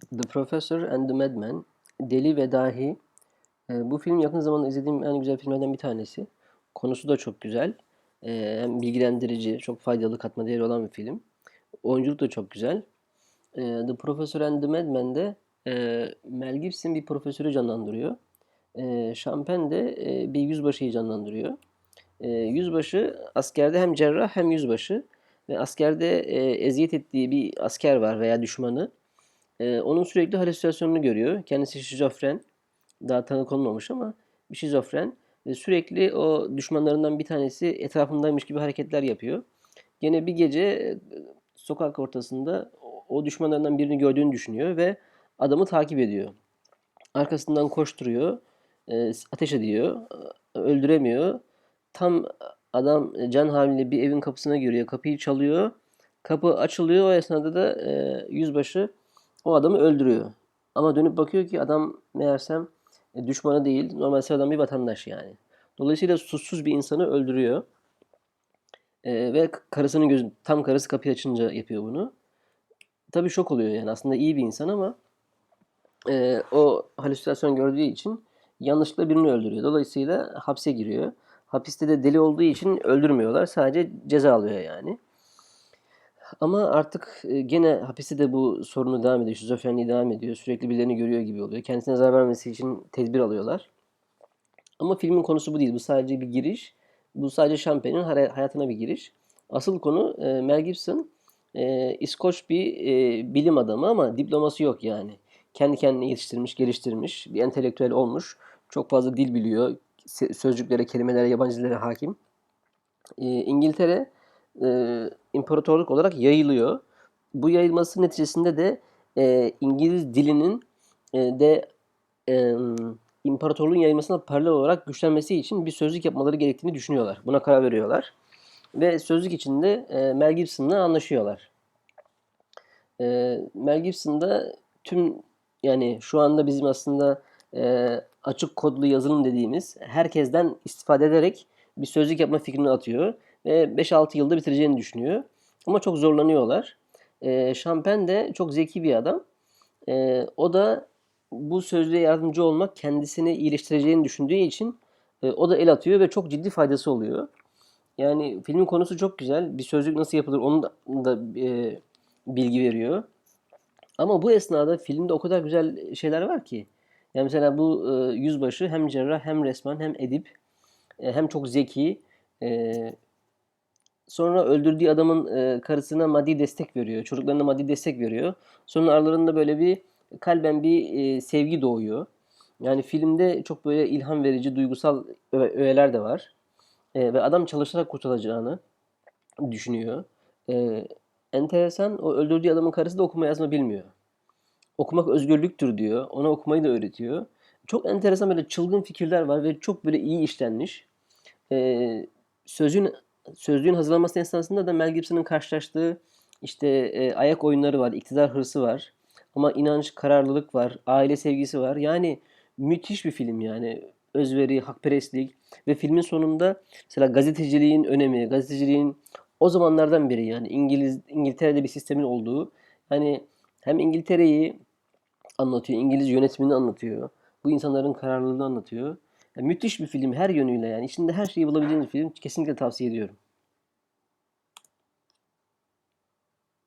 The Professor and the Madman, Deli ve Dahi. E, bu film yakın zamanda izlediğim en güzel filmlerden bir tanesi. Konusu da çok güzel. E, hem bilgilendirici, çok faydalı, katma değeri olan bir film. Oyunculuk da çok güzel. E, The Professor and the Madman'de e, Mel Gibson bir profesörü canlandırıyor. E, Champagne de e, bir yüzbaşıyı canlandırıyor. E, yüzbaşı askerde hem cerrah hem yüzbaşı. Ve askerde e, eziyet ettiği bir asker var veya düşmanı. E, onun sürekli halüsinasyonunu görüyor. Kendisi şizofren. Daha tanı konulmamış ama bir şizofren. Ve sürekli o düşmanlarından bir tanesi etrafındaymış gibi hareketler yapıyor. Gene bir gece e, sokak ortasında o- düşmanlarından birini gördüğünü düşünüyor ve adamı takip ediyor. Arkasından koşturuyor, e, ateş ediyor, e, öldüremiyor. Tam adam can havliyle bir evin kapısına giriyor, kapıyı çalıyor. Kapı açılıyor, o esnada da yüzbaşı o adamı öldürüyor. Ama dönüp bakıyor ki adam meğersem e, düşmanı değil, normal sıradan bir vatandaş yani. Dolayısıyla suçsuz bir insanı öldürüyor. E, ve karısının gözü, tam karısı kapıyı açınca yapıyor bunu. Tabii şok oluyor yani aslında iyi bir insan ama e, o halüsinasyon gördüğü için yanlışlıkla birini öldürüyor. Dolayısıyla hapse giriyor. Hapiste de deli olduğu için öldürmüyorlar. Sadece ceza alıyor yani. Ama artık e, gene hapiste de bu sorunu devam ediyor. Şizofrenliği devam ediyor. Sürekli birilerini görüyor gibi oluyor. Kendisine zarar vermesi için tedbir alıyorlar. Ama filmin konusu bu değil. Bu sadece bir giriş. Bu sadece Champagne'in hayatına bir giriş. Asıl konu e, Mel Gibson e, İskoç bir bilim adamı ama diploması yok yani. Kendi kendine yetiştirmiş, geliştirmiş, bir entelektüel olmuş. Çok fazla dil biliyor. Sözcüklere, kelimelere, yabancı dillere hakim. E, İngiltere e, imparatorluk olarak yayılıyor. Bu yayılması neticesinde de e, İngiliz dilinin e, de e, imparatorluğun yayılmasına paralel olarak güçlenmesi için bir sözlük yapmaları gerektiğini düşünüyorlar. Buna karar veriyorlar. Ve sözlük içinde e, Mel Gibson'la anlaşıyorlar. E, Mel Gibson da tüm yani şu anda bizim aslında e, açık kodlu yazılım dediğimiz herkesten istifade ederek bir sözlük yapma fikrini atıyor. Ve 5-6 yılda bitireceğini düşünüyor. Ama çok zorlanıyorlar. E, Champagne de çok zeki bir adam. E, o da bu sözlüğe yardımcı olmak kendisini iyileştireceğini düşündüğü için e, o da el atıyor ve çok ciddi faydası oluyor. Yani filmin konusu çok güzel. Bir sözlük nasıl yapılır onu da, da e, bilgi veriyor. Ama bu esnada filmde o kadar güzel şeyler var ki. Yani mesela bu e, yüzbaşı hem cerrah hem resmen hem edip e, hem çok zeki. E, sonra öldürdüğü adamın e, karısına maddi destek veriyor. Çocuklarına maddi destek veriyor. Sonra aralarında böyle bir kalben bir e, sevgi doğuyor. Yani filmde çok böyle ilham verici duygusal öğe- öğeler de var. E, ve adam çalışarak kurtulacağını düşünüyor. E, enteresan o öldürdüğü adamın karısı da okuma yazma bilmiyor. Okumak özgürlüktür diyor. Ona okumayı da öğretiyor. Çok enteresan böyle çılgın fikirler var ve çok böyle iyi işlenmiş. E, sözün sözlüğün hazırlanması esnasında da Mel Gibson'ın karşılaştığı işte e, ayak oyunları var, iktidar hırsı var. Ama inanç, kararlılık var, aile sevgisi var. Yani müthiş bir film yani. Özveri, hakperestlik ve filmin sonunda mesela gazeteciliğin önemi, gazeteciliğin o zamanlardan beri yani İngiliz İngiltere'de bir sistemin olduğu hani hem İngiltere'yi anlatıyor, İngiliz yönetimini anlatıyor. Bu insanların kararlılığını anlatıyor. Yani müthiş bir film her yönüyle yani. içinde her şeyi bulabileceğiniz bir film. Kesinlikle tavsiye ediyorum.